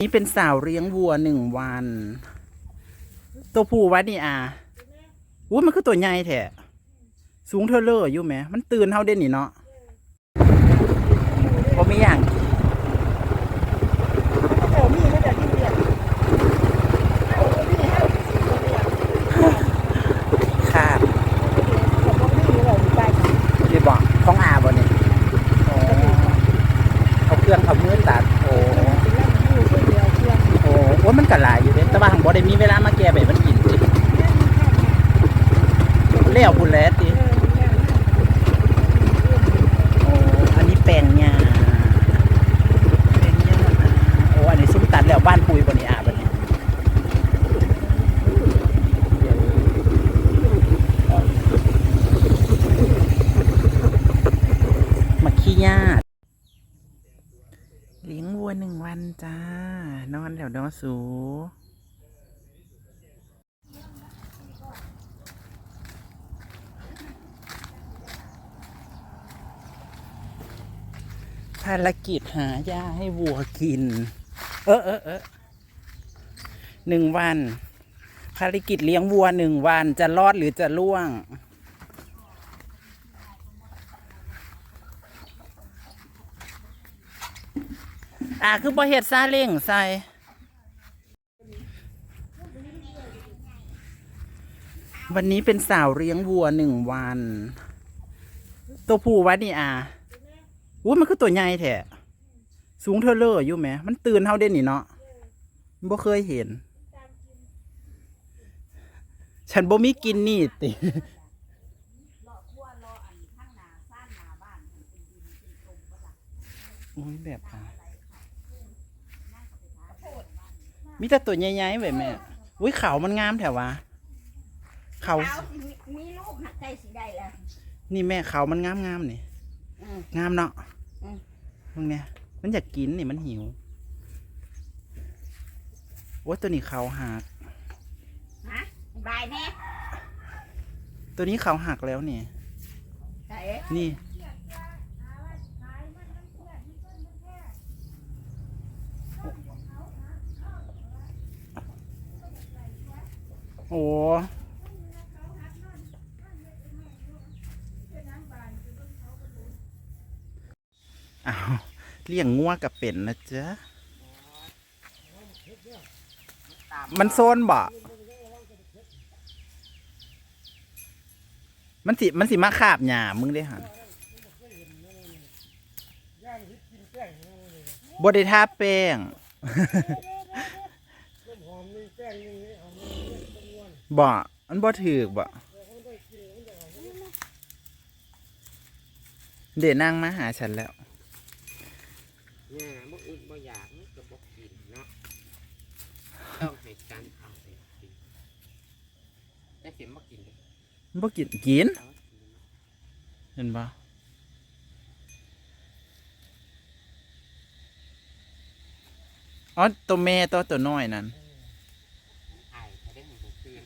นี่เป็นสาวเลี้ยงวัวหนึ่งวัน ตัวผู้วัดนี่อะวู้มันคือตัวใหญ่แท้สูงเทอเลอร์อยู่ไหม มันตื่นเท่าเด่นนี่เนาะเพราะมีอย่างเดี๋ยวมีไม่แต่ที่เรียนเอามีให้สิบเรียนขาดผมก็มีเลยไปนี่บอกของอาบ่เนี่ยโอ้เอาเครื่องเอามือตัดโอ้ โอ้โอ้มันก็หลายอยู่เด้แต่ว่าของบ่ได้มีเวลามาแก้ไปมันกินติเลี้ยวบุญแล้วติโอ้อันนี้แปลงหญ้าแปลงหญ้าโอ้อันนี้ซุ้มตัดแล้วบ้านปุยบนนี้อาบันนี้มาขี้ญาติเลี้ยง วันจ้า นอนแล้วเนอสูภารกิจหาหญ้าให้วัวกิน เออเออเออหนึ่งวัน ภารกิจเลี้ยงวัวหนึ่งวันจะรอดหรือจะล่วง อ่าคือบ่เฮ็ดซาเล้งใส่วันนี้เป็นสาวเลี้ยงวัวหนึ่งวัน ตัวผู้วัดนี่อะวู้มันคือตัวใหญ่แท้สูงเทเลอร์อยู่ไหม มันตื่นเท่าเด่นนี่เนาะบ่เคยเห็น ฉันบ่มีกินนี่ติโอ้ยแบบอะ มีแต่ตัวใหญ่ๆแบบแม่อุ้ยเขามันงามแถววะเขาเอามีลูกหักใจสีได้แล้ว นี่แม่เขามันงามๆนี่อืมงามเนาะอืม มึงเนี่ยมันอยากกินนี่มันหิวโอ้ยตัวนี้เขาหัก ฮะบายแน่ตัวนี้เขาหักแล้วนี่ ใส่นี่ โอ้อ้าวเลี้ยงงัวกับเป็ดนะจ๊ะ มันโซนบ่ มันสิ มันสิมาขาบหญ้ามึงได้หันบไดทาแป้ง บ่ มันบ่ถือกบ่เดี๋ยวนางมาหาฉันแล้วหญ้าบ่อึดบ่อยากมันก็บ่กินเนาะ ต้องให้กันเอาไปกินแต่เข็มบ่กินเลยมันบ่กินกิน เอากิน เห็นบ่อ๋อตัวแม่ตัวตัวน้อยนั่น ไอเขาได้ของบ่เพื่อน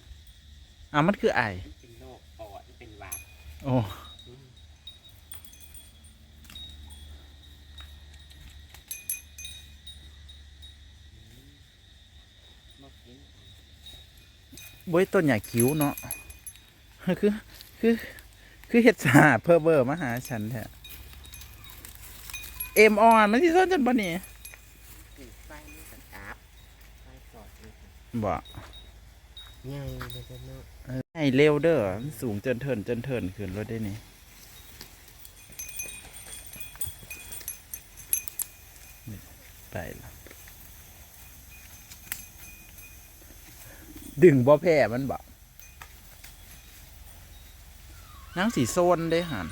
อะมันคือไอมันเป็นโรคปอดมันเป็นหวัดโอ้อืมบ่กินบ่ยต้นใหญ่คิ้วเนาะคือ คือ คือเฮ็ดสาเพื่อเบอร์มาหาฉันแท้เอ็มออนมันสิซ่อนจันบ่นี่กินไฟมันก็กราบไฟปอดมันก็บ่ ใหญ่เลยเด้อเนาะเออให้เร็วเด้อมันสูงจนเทินจนเทินขึ้นรถได้นี่ไปล้วดึงบ่แพ้มันบ่นางสีโซนได้หัน